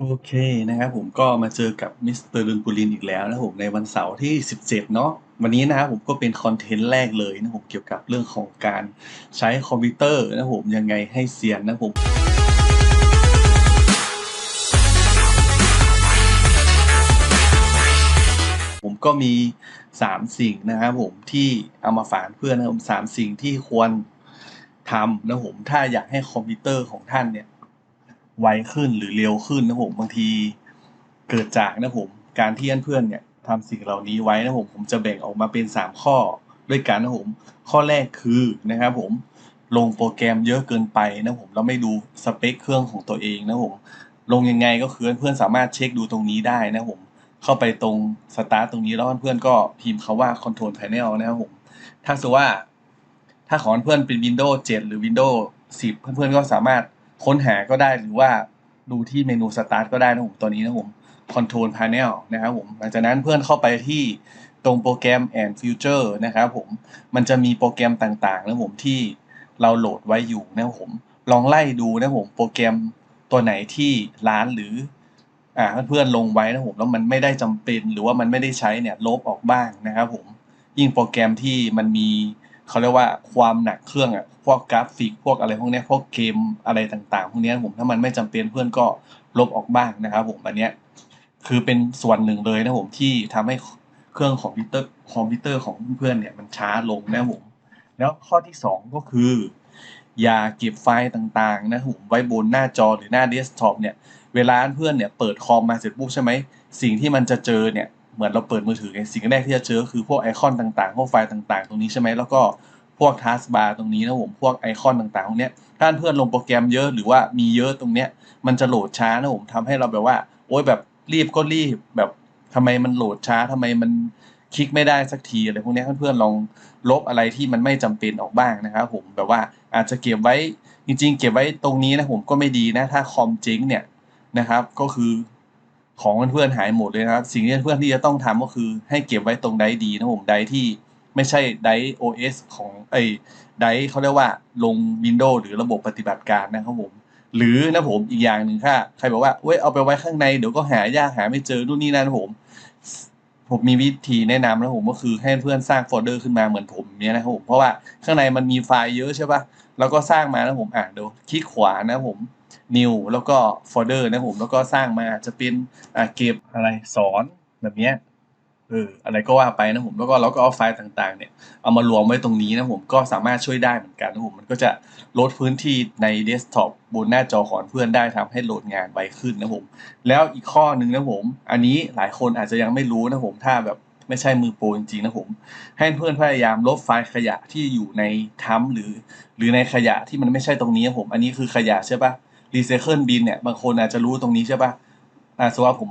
โอเคนะครับผมก็มาเจอกับมิสเตอร์ลุนปุรินอีกแล้วนะครับผมในวันเสาร์ที่ 17 เนาะวันนี้นะครับผมก็เป็นคอนเทนต์แรกเลยนะผมเกี่ยวกับเรื่องของการใช้คอมพิวเตอร์นะผมยังไงให้เซียนนะผมผมก็มี 3 สิ่งนะครับผมที่เอามาฝากเพื่อนนะผมสามสิ่งที่ควรทำนะผมถ้าอยากให้คอมพิวเตอร์ของท่านเนี่ย ไวขึ้นหรือเร็วขึ้นนะผมบางทีเกิดจากนะผมการที่เพื่อนๆเนี่ยทำสิ่งเหล่านี้ไว้นะผมผมจะแบ่งออกมาเป็น 3 ข้อด้วยกันนะผมข้อแรกคือนะครับผมลงโปรแกรมเยอะเกินไปนะผมแล้วไม่ดูสเปคเครื่องของตัวเองนะผมลงยังไงก็คือเพื่อนสามารถเช็คดูตรงนี้ได้นะผมเข้าไปตรงสตาร์ตรงนี้แล้วเพื่อนก็พิมพ์คาว่า Control Panel นะครับผมถ้าสมมติว่าถ้าของเพื่อนเป็น Windows 7 หรือ Windows 10 เพื่อนๆก็สามารถ ค้นหาก็ได้หรือว่าดูที่เมนู Start ก็ได้นะผมตัวนี้นะผม Control Panel นะครับผมหลังจากนั้นเพื่อนเข้าไปที่ตรงโปรแกรม and Future นะครับผมมันจะมีโปรแกรมต่างๆนะผมที่เราโหลดไว้อยู่นะผมลองไล่ดูนะผมโปรแกรมตัวไหนที่ร้านหรืออ่าเพื่อนๆลงไว้นะผมแล้วมันไม่ได้จำเป็นหรือว่ามันไม่ได้ใช้เนี่ยลบออกบ้างนะครับผมยิ่งโปรแกรมที่มันมี เขาเรียกว่าความหนักเครื่องอะพวกกราฟิกพวกอะไรพวกนี้พวกเกมอะไรต่างๆพวกนี้ผมถ้ามันไม่จำเป็นเพื่อนก็ลบออกบ้างนะครับ ผมอันเนี้ยคือเป็นส่วนหนึ่งเลยนะผมที่ทำให้เครื่องคอมพิวเตอร์คอมพิวเตอร์ของเพื่อนเนี่ยมันช้าลงนะผมแล้วข้อที่ 2 ก็คือ อย่าเก็บไฟล์ต่างๆ นะผมไว้บนหน้าจอหรือหน้าเดสก์ท็อปเนี่ยเวลาเพื่อนเนี่ยเปิดคอมมาเสร็จปุ๊บใช่ไหมสิ่งที่มันจะเจอเนี่ย เหมือนเราเปิดมือถือไงสิ่งแรกที่จะเจอคือพวกไอคอนต่างๆ พวกไฟล์ต่างๆ ตรงนี้ใช่ไหมแล้วก็พวกทัสบาร์ตรงนี้นะผมพวกไอคอนต่างๆตรงเนี้ยถ้าเพื่อนลงโปรแกรมเยอะหรือว่ามีเยอะตรงเนี้ยมันจะโหลดช้านะผมทำให้เราแบบว่า โอ๊ยแบบรีบก็รีบแบบทำไมมันโหลดช้าทำไมมันคลิกไม่ได้สักทีอะไรพวกเนี้ยเพื่อนๆลองลบอะไรที่มันไม่จำเป็นออกบ้างนะครับผมแบบว่าอาจจะเก็บไว้จริง ๆ เก็บไว้ตรงนี้นะผมก็ไม่ดีนะถ้าคอมเจ๊งเนี่ยนะครับ ก็คือ ของเพื่อนๆหายหมดเลยนะครับ สิ่งที่เพื่อนที่จะต้องทำก็คือให้เก็บไว้ตรงไดดีนะผมไดที่ไม่ใช่ไดร์ OS ของไอไดเขาเรียกว่าลง Windows หรือระบบปฏิบัติการนะครับผม หรือนะผมอีกอย่างหนึ่งถ้าใครบอกว่าเว้ยเอาไปไว้ข้างในเดี๋ยวก็หายากหาไม่เจอนู่นนี่นั่นนะผม ผมมีวิธีแนะนำนะผมก็คือให้เพื่อนสร้างโฟลเดอร์ขึ้นมาเหมือนผมเนี้ยนะครับผมเพราะว่าข้างในมันมีไฟล์เยอะใช่ปะแล้วก็สร้างมานะผมอ่านดูคลิกขวานะผม new แล้วก็โฟลเดอร์นะผมแล้วก็สร้างมาจะเป็นเก็บอะไรสอนแบบเนี้ยเอออะไรก็ว่าไปนะผมแล้วก็เราก็เอาไฟล์ต่างๆ เนี่ยเอามารวมไว้ตรงนี้นะผมก็สามารถช่วยได้เหมือนกันนะผมมันก็จะลดพื้นที่ในเดสก์ท็อปบนหน้าจอของเพื่อนได้ทำให้โหลดงานไวขึ้นนะผมแล้วอีกข้อหนึ่งนะผม อันนี้หลายคนอาจจะยังไม่รู้นะผมถ้าแบบไม่ใช่มือโปรจริงๆนะผม ให้เพื่อนพยายามลบไฟล์ขยะที่อยู่ในทัมหรือ หรือในขยะที่มันไม่ใช่ตรงนี้นะผม อันนี้คือขยะใช่ปะ รีไซเคิลบินเนี่ยบางคนอาจจะรู้ตรงนี้ใช่ปะอ่าสมมติว่าผม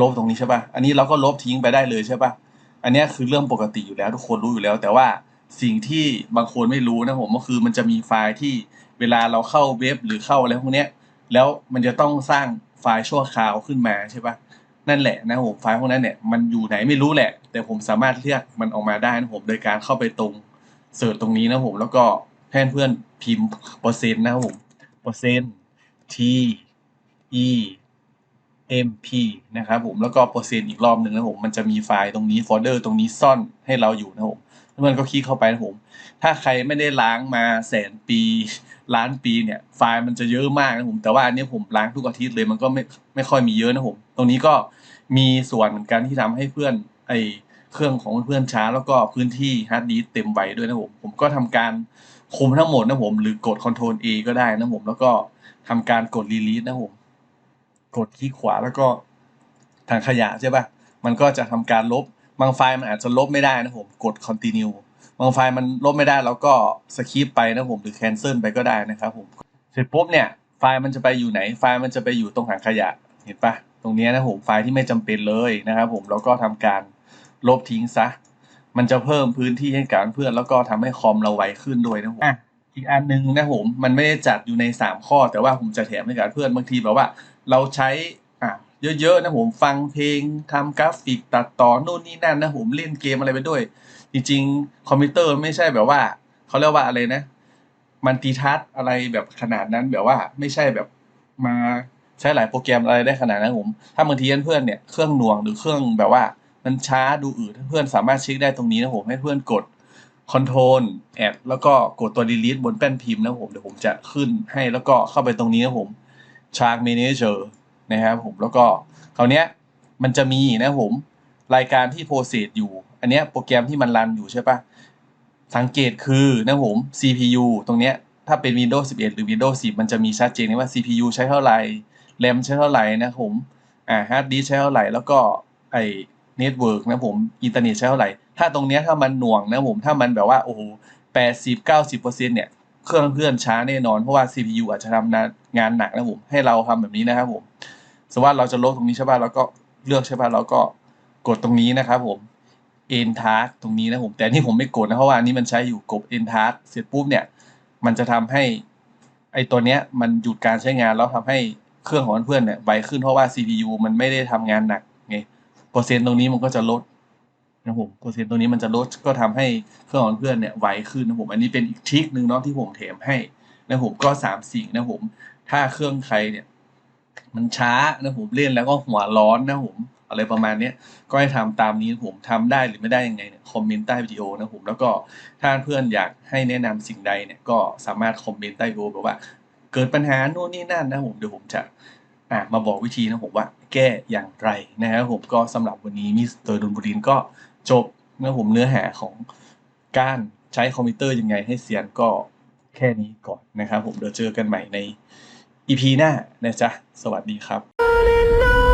ลบตรงนี้ใช่ปะอันนี้เราก็ลบทิ้งไปได้เลยใช่ปะอันนี้คือเรื่องปกติอยู่แล้วทุกคนรู้อยู่แล้ว แต่ว่าสิ่งที่บางคนไม่รู้นะผมก็คือมันจะมีไฟล์ที่เวลาเราเข้าเว็บหรือเข้าอะไรพวกเนี้ยแล้วมันจะต้องสร้างไฟล์ชั่วคราวขึ้นมาใช่ปะนั่นแหละนะผมไฟล์พวกนั้นเนี่ยมันอยู่ไหนไม่รู้แหละ แต่ผมสามารถเรียกมันออกมาได้นะผมโดยการเข้าไปตรงเสิร์ชตรงนี้นะผมแล้วก็ให้เพื่อนพิมพ์เปอร์เซ็นต์นะผมเปอร์เซ็นต์ t e m p นะครับผมแล้วก็เปอร์เซ็นต์อีกรอบหนึ่งนะผมมันจะมีไฟล์ตรงนี้โฟลเดอร์ตรงนี้ซ่อนให้เราอยู่นะผมเพื่อนก็คลิกเข้าไปนะผม ถ้าใครไม่ได้ล้างมาแสนปีล้านปีเนี่ยไฟล์มันจะเยอะมากนะผม แต่ว่าอันนี้ผมล้างทุกอาทิตย์เลยมันก็ไม่ไม่ค่อยมีเยอะนะผม ตรงนี้ก็มีส่วนเหมือนกันที่ทำให้เพื่อนไอ เครื่องของเพื่อนช้า แล้วก็พื้นที่ฮาร์ดดิสเต็มไวด้วยนะผมผมก็ทำการคุมทั้งหมดนะผมหรือกด Ctrl A ก็ได้นะผมแล้วก็ทำการกด Release นะผมกดคลิกขวาแล้วก็ทางขยะใช่ปะมันก็จะทำการลบบางไฟล์มันอาจจะลบไม่ได้นะผมกด continue บางไฟล์มันลบไม่ได้แล้วก็สคิปไปนะผมหรือ cancel ไปก็ได้นะครับผมเสร็จปุ๊บเนี่ยไฟล์มันจะไปอยู่ไหนไฟล์มันจะไปอยู่ตรงถังขยะเห็นปะตรงนี้นะผมไฟล์ที่ไม่จำเป็นเลยนะครับผมแล้วก็ทำการ ลบทิ้งซะ มันจะเพิ่มพื้นที่ให้กับเพื่อน แล้วก็ทำให้คอมเราไวขึ้นด้วยนะผมอีกอันหนึงนะผมมันไม่ได้จัดอยู่ใน 3 ข้อ แต่ว่าผมจะแถมให้กับเพื่อนบางทีแบบว่า เราใช้อะเยอะๆนะผมฟังเพลงทำกราฟิกตัดต่อนู่นนี่นั่นนะผมเล่นเกมอะไรไปด้วย จริง ๆ คอมพิวเตอร์ไม่ใช่แบบว่าเขาเรียกว่าอะไรนะมันตีทัชอะไรแบบขนาดนั้นแบบว่าไม่ใช่แบบมาใช้หลายโปรแกรมอะไรได้ขนาดนั้นผม ถ้าบางทีเพื่อนเนี่ยเครื่องหน่วงหรือเครื่องแบบว่า มันช้าดูอืดเพื่อนสามารถเช็คได้ตรงนี้นะผมให้เพื่อนกด Ctrl Add แล้วก็กดตัว Delete บนแป้นพิมพ์นะผมเดี๋ยวผมจะขึ้นให้แล้วก็เข้าไปตรงนี้นะผม Shark Manager นะครับผมแล้วก็คราวเนี้ยมันจะมีนะผมรายการที่โปรเซสอยู่ อันเนี้ยโปรแกรมที่มันรันอยู่ใช่ปะสังเกตคือนะผม CPU ตรงเนี้ยถ้าเป็น Windows 11 หรือ Windows 10 มันจะมีชัดเจนเลยว่า CPU ใช้เท่าไหร่ RAM ใช้เท่าไหร่นะผมอ่า Hard Disk ใช้เท่าไหร่แล้วก็ไอ เน็ตเวิร์กนะผมอินเทอร์เน็ตใช้เท่าไหร่ ถ้าตรงเนี้ยถ้ามันหน่วงนะผมถ้ามันแบบว่าโอ้โหแปดสิบเก้าสิบเปอร์เซ็นต์เนี่ยเครื่องเพื่อนช้าแน่นอนเพราะว่า CPU อาจจะทำงานหนักนะผมให้เราทำแบบนี้นะครับผมสมมติว่าเราจะลบตรงนี้ใช่ป่ะเราก็เลือกใช่ป่ะเราก็กดตรงนี้นะครับผม end task ตรงนี้นะผมแต่นี่ผมไม่กดนะเพราะว่านี้มันใช้อยู่กด end task เสร็จปุ๊บเนี่ย มันจะทำให้ไอตัวเนี้ยมันหยุดการใช้งานแล้วทำให้เครื่องของเพื่อนเนี่ยไวขึ้นเพราะว่า CPU มันไม่ได้ทำงานหนักไง เปอร์เซ็นต์ตรงนี้มันก็จะลดนะผมเปอร์เซ็นต์ตรงนี้มันจะลดก็ทำให้เครื่องของเพื่อนเนี่ยไวขึ้นนะผมอันนี้เป็นอีกทริคหนึ่งเนาะที่ผมแถมให้นะผมก็สามสิ่งนะผม ถ้าเครื่องใครเนี่ย มันช้านะผมเล่นแล้วก็หัวร้อนนะผมอะไรประมาณนี้ก็ให้ทำตามนี้ผมทำได้หรือไม่ได้ยังไงเนี่ยคอมเมนต์ใต้วิดีโอนะผมแล้วก็ถ้าเพื่อนอยากให้แนะนำสิ่งใดเนี่ยก็สามารถคอมเมนต์ใต้วิดีโอแบบว่า เกิดปัญหาโน่นนี่นั่นนะผมเดี๋ยวผมจะ อะมาบอกวิธีนะผมว่าแก้อย่างไรนะครับผมก็สำหรับวันนี้มิสเตอร์ดุลบุรินก็จบนะผมเนื้อหาของการใช้คอมพิวเตอร์ยังไงให้เสียงก็แค่นี้ก่อนนะครับผมเดี๋ยวเจอกันใหม่ใน EP หน้านะจ๊ะ สวัสดีครับ